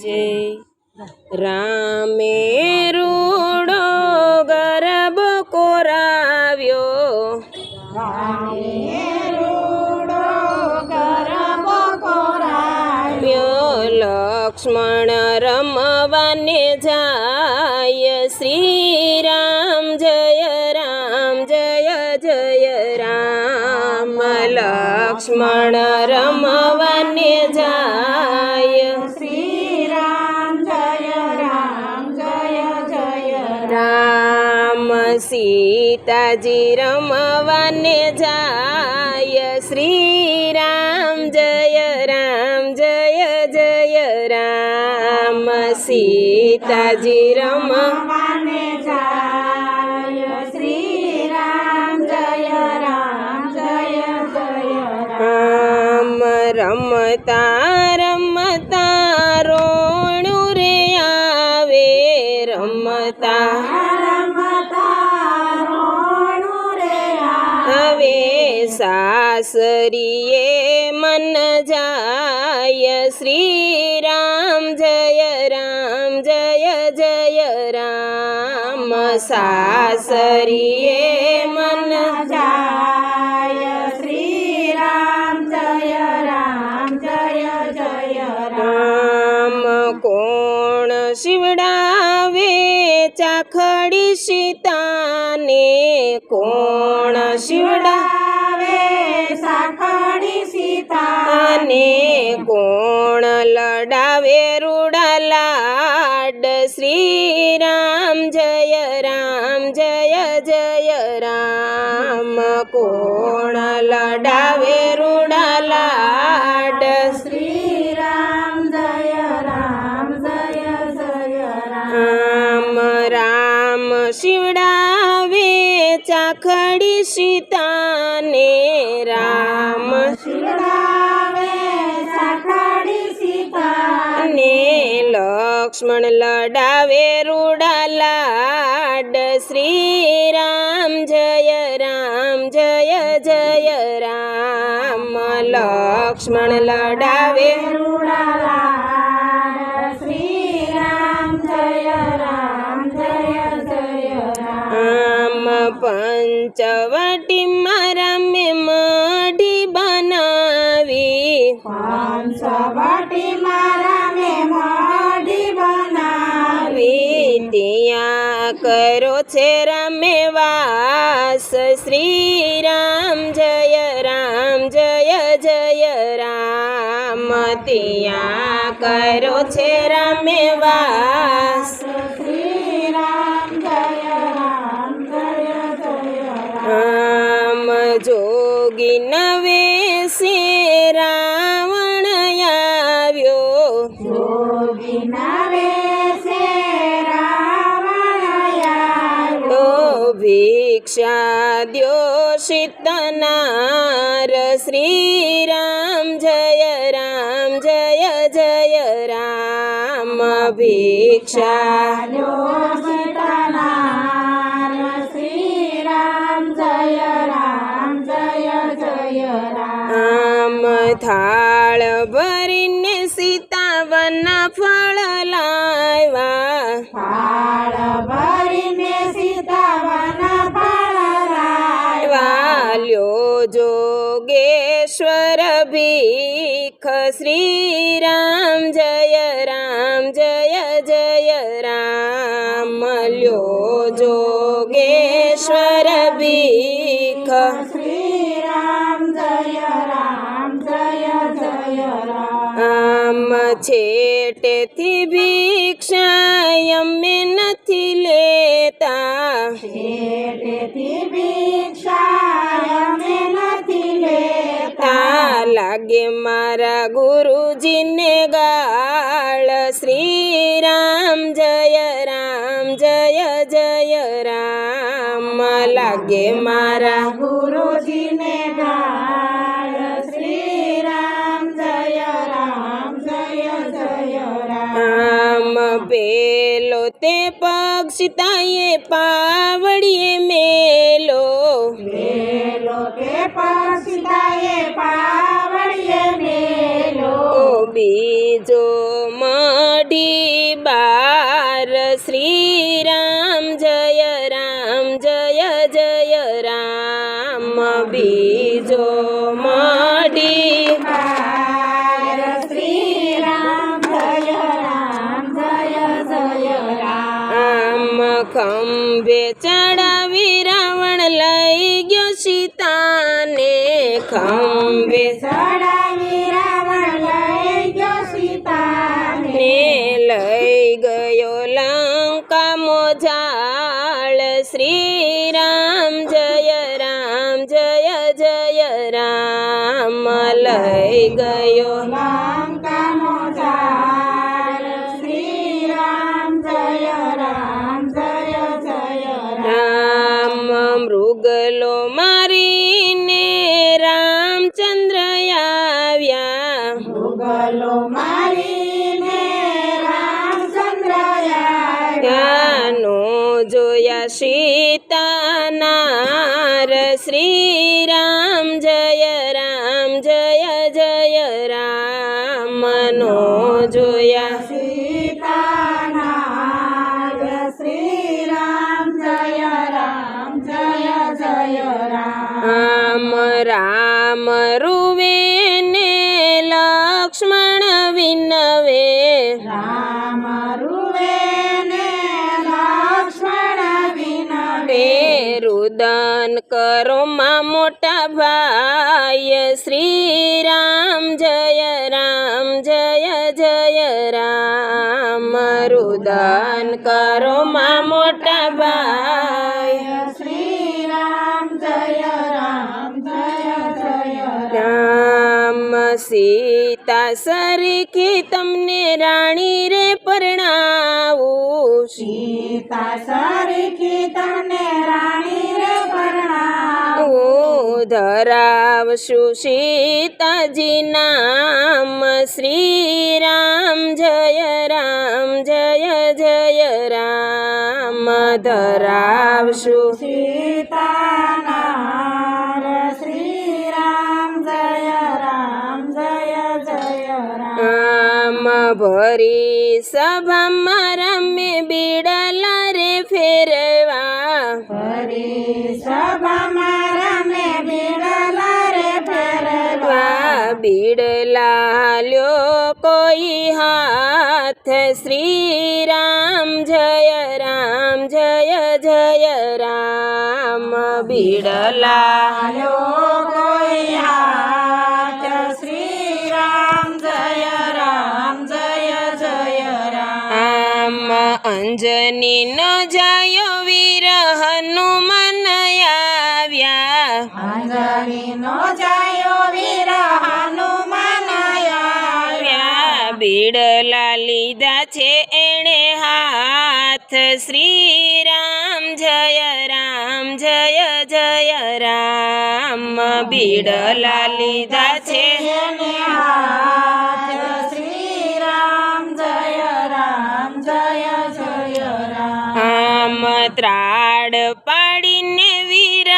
જય રામે રૂડો ગરબ કોરાવ્યો. લક્ષ્મણ રમવાને જાય સીતાજી રમવાને જાય. શ્રી રામ જય રામ, જય જય રામ. સીતાજી રમ જાય. શ્રી રામ જય રામ, જય જય રામ. રામ રમતા રમતા રોણું રે આવે. રમતા સાસરીએ મન જાય શ્રી રામ જય રામ જય જય રામ સાસરીએ મન જાય ચાખડી સીતાને કોણ શિવડાવે સાખડી સીતા અને કોણ લડાવે રૂડા લાડ શ્રી રામ જય રામ, જય જય રામ. કોણ લડાવે રૂડા રામ શિવડાવે ચાખડી સીતાને રામ. શિવડાવે ચાખડી સીતાને લક્ષ્મણ લડાવે રૂડા લાડ. શ્રી રામ જય રામ જય જય રામ. લક્ષ્મણ લડાવે રૂડાલા પંચવટી મારા મેં મઢી બનાવી પંચવટી મારા મે મોઢી બનાવી. ત્યાં કરો છે રમે વાસ. શ્રી રામ જય રામ જય જય રામ. ત્યાં કરો છે રમે વાસ. નવે સે રાવણ આવ્યો. જોગી નાવે છે રાવણ આવ્યો ભિક્ષા દ્યો શીતનાર શ્રી રામ જય રામ, જય જય રામ. ભિક્ષા શ્રીરામ થાળ ભરીને સીતાવન ફળ લાવ્યા. થાળ ભરીને સીતાવન ફળ લાવ્યા. લ્યો જોગેશ્વર ભીખ શ્રી રામ જય રામ જય જય રામ. લ્યો જોગેશ્વર ભીખ શ્રીરામ આમ છેટેથી ભિક્ષા અમે નથી લેતા. પેટેથી ભિક્ષા અમે નથી લેતા. લાગે મારા ગુરુજીને ગાળ. શ્રી રામ જય રામ જય જય રામ. લાગે મારા ગુરુજીને સીતાએ પાવડીએ મેલો. મેલો કે પક્ષીતાએ પાવડીએ મેલો. બીજો મઢ મોઢી બાર શ્રી રામ જય રામ જય જય રામ. બીજો મોઢી ખંભે ચડાવી રાવણ લઈ ગયો સીતાને ખંભે. ચડાવી રાવણ લઈ ગયો સીતાને. લઈ ગયો લંકા મોજાળ. શ્રી રામ જય રામ જય જય રામ. લઈ ગયો. લંકાનો સીતાનાર શ્રી રામ જય રામ જય જય રામ નો જોયા સીતાનાર શ્રી રામ જય રામ જય જય રામ રામ રૂવે ને લક્ષ્મણ વિનવે રામ મોટા ભાઈ શ્રી રામ જય રામ જય જય રામ રુદન કરો માં મોટા ભાઈ શ્રી રામ જય રામ જય જય રામ સીતા સરખી તમને રાણી રે પરણાવું સીતા સરખી તમને રાણી ધરાવશું સીતાજીનામ શ્રી રામ જય રામ જય જય રામ ધરાવશું આમ ભરી સભામાં રમે બીડલા રે ફેરવા ભરી સભામાં બીડલા લ્યો કોઈ હાથ શ્રી રામ જય રામ, જય જય રામ. બીડલા આયો કોઈ હાથ શ્રી રામ જય રામ, જય જય રામ. અંજની ન જાય વીર બીડલા લીધા છે એણે હાથ. શ્રી રામ જય રામ, જય જય રામ. બીડલા લીધા છે આમ ત્રાડ પાડીને વીર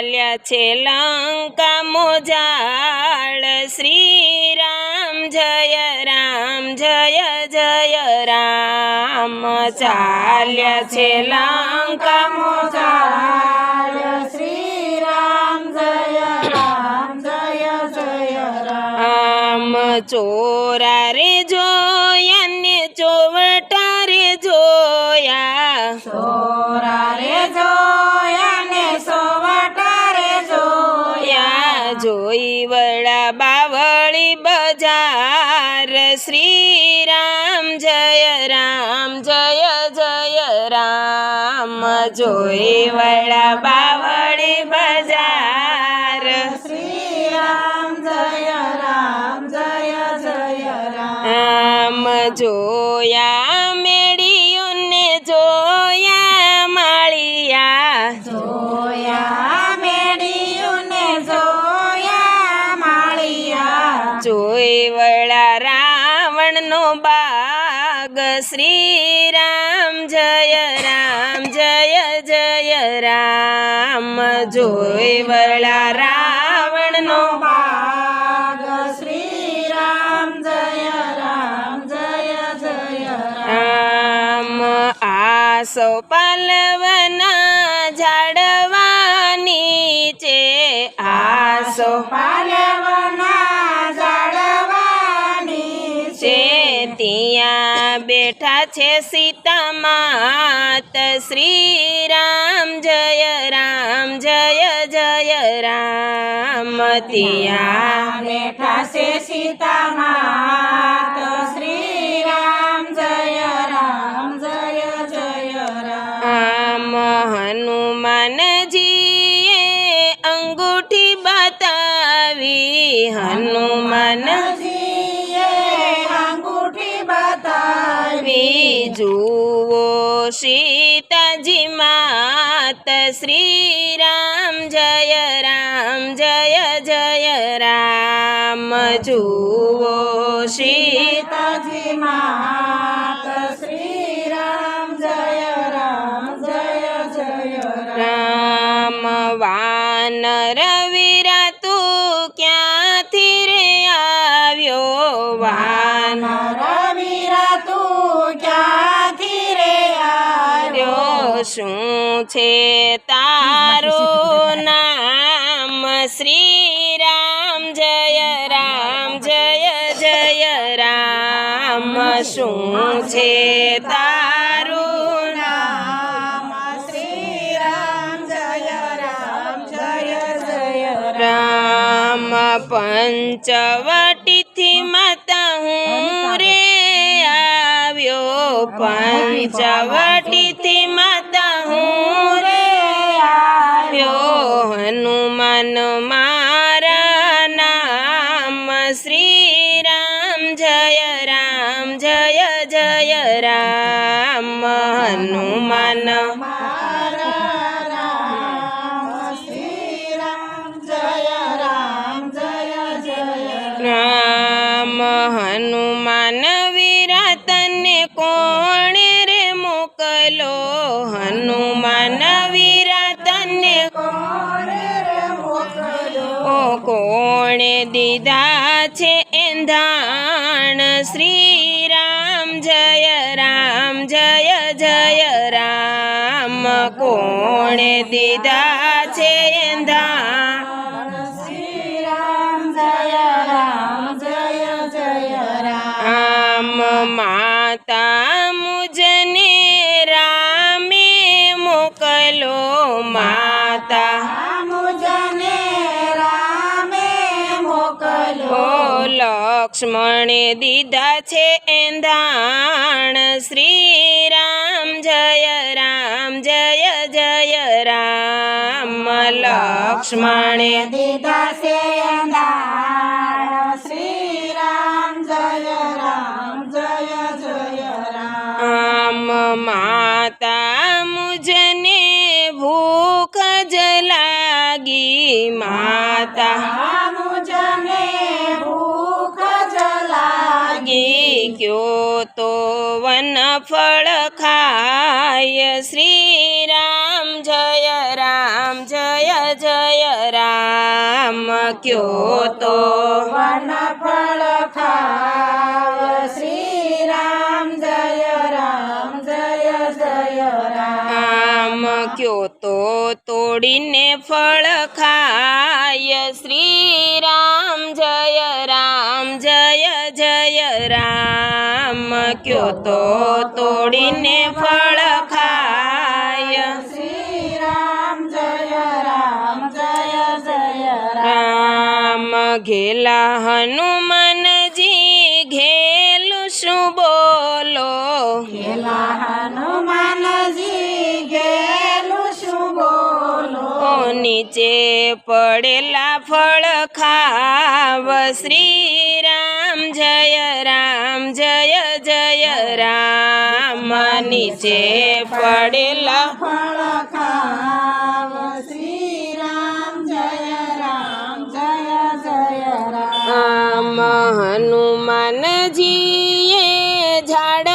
ચાલ્યા છે લંકા મોજાળ. શ્રી રામ જય રામ, જય જય રામ. ચાલ્યા છે લંકા મોજાળ. શ્રી રામ જય રામ, જય જય રામ. ચોરા રે જોયા જોઈ વડા બાવળી બજાર. શ્રી રામ જય રામ જય જય રામ. જોઈ વડા બાવળી બજાર. શ્રી રામ જય રામ જય જય રામ. જોયા વળા રાવણનો બાગ. શ્રી રામ જય રામ, જય જય રામ. જોઈ વળા રાવણનો બાગ. શ્રી રામ જય રામ, જય જય રામ. આસો પાલવના ઝાડવાની છે આસો પાલવના ત્યાં બેઠા છે સીતા માત. શ્રી રામ જય રામ, જય જય રામ. ત્યાં બેઠા છે સીતા માત. શ્રી રામ જય રામ, જય જય રામ. હનુમાનજીએ અંગૂઠી બતાવી. હનુમાન જુઓ સીતાજી માત શ્રી રામ જય રામ, જય જય રામ. જુઓ સીતા સીતાજી માત શ્રી રામ જય રામ, જય જય રામ. વાનર શું છે તારું નામ? શ્રી રામ જય રામ જય જય રામ. શું છે તારું નામ? શ્રી રામ જય રામ જય જય રામ. પંચવટીથી માતા હું રે આવ્યો. પંચવટીથી માતા હનુમાન મારા નામ શ્રી રામ જય રામ, જય જય રામ. હનુમાન રામ, હનુમાન વિરાતને કોણે રે મોકલો? હનુમાન દીધા છે એંધાણ શ્રી રામ જય રામ જય જય રામ. કોણે દીધા છે એંધાણ શ્રી રામ જય રામ જય જય રામ. માતા લક્ષ્મણે દીધા છે એંધાણ. શ્રી રામ જય રામ, જય જય રામ. લક્ષ્મણે દીધા છે માતા મુજને ભૂખ જ લાગી. માતા લાગી તો વન ફળ ખાય. શ્રી રામ જય રામ, જય જય રામ. ક્યો તો વન ફળ ખાય શ્રી રામ રામ. જય તો તોડીને ફળ ખાય. શ્રી રામ કયો તો તોડીને ફળ ખાય. શ્રી રામ જય રામ જય જય રામ. ઘેલા હનુમાનજી નીચે પડેલા ફળ ખાવ. શ્રી રામ જય રામ, જય જય રામ. નીચે પડેલા ફળ ખાવ. શ્રી રામ જય રામ, જય જય રામ. હનુમાનજીએ ઝાડવા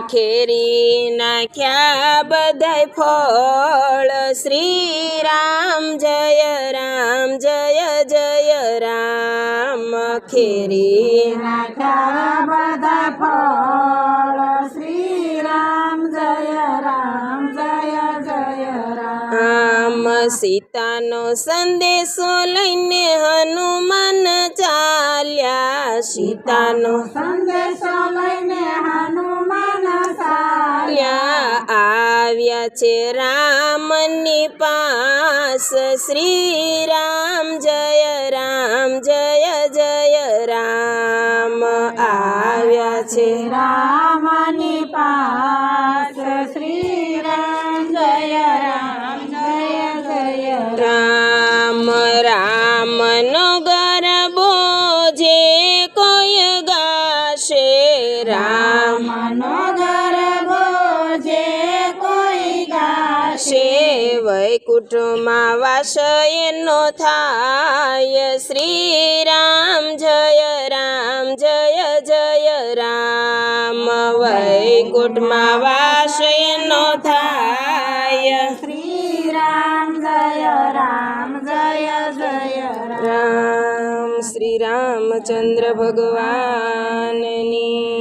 ખેરી નાખ્યા બધાય ફળ? શ્રી રામ જય રામ, જય જય રામ. ખેરી નાખ્યા બધા ફળ? શ્રી રામ જય રામ, જય જય રામ. સીતાનો સંદેશો લઈને હનુમાન ચાલ્યા. સીતાનો સંદેશો લઈને હનુમાન ચાલ્યા આવ્યા છે રામની પાસ. શ્રી રામ જય રામ, જય જય રામ. આવ્યા છે રામની પાસ. શ્રી રામ જય રામ, જય જય રામ. રામનો ગરબો જે કોઈ ગાશે. રામ વૈકુંઠમાં વાસ એનો થાય. શ્રી રામ જય રામ જય જય રામ. વૈકુંઠમાં વાસ એનો થાય. શ્રી રામ જય રામ જય જય રામ. રામ શ્રી રામચંદ્ર ભગવાનની.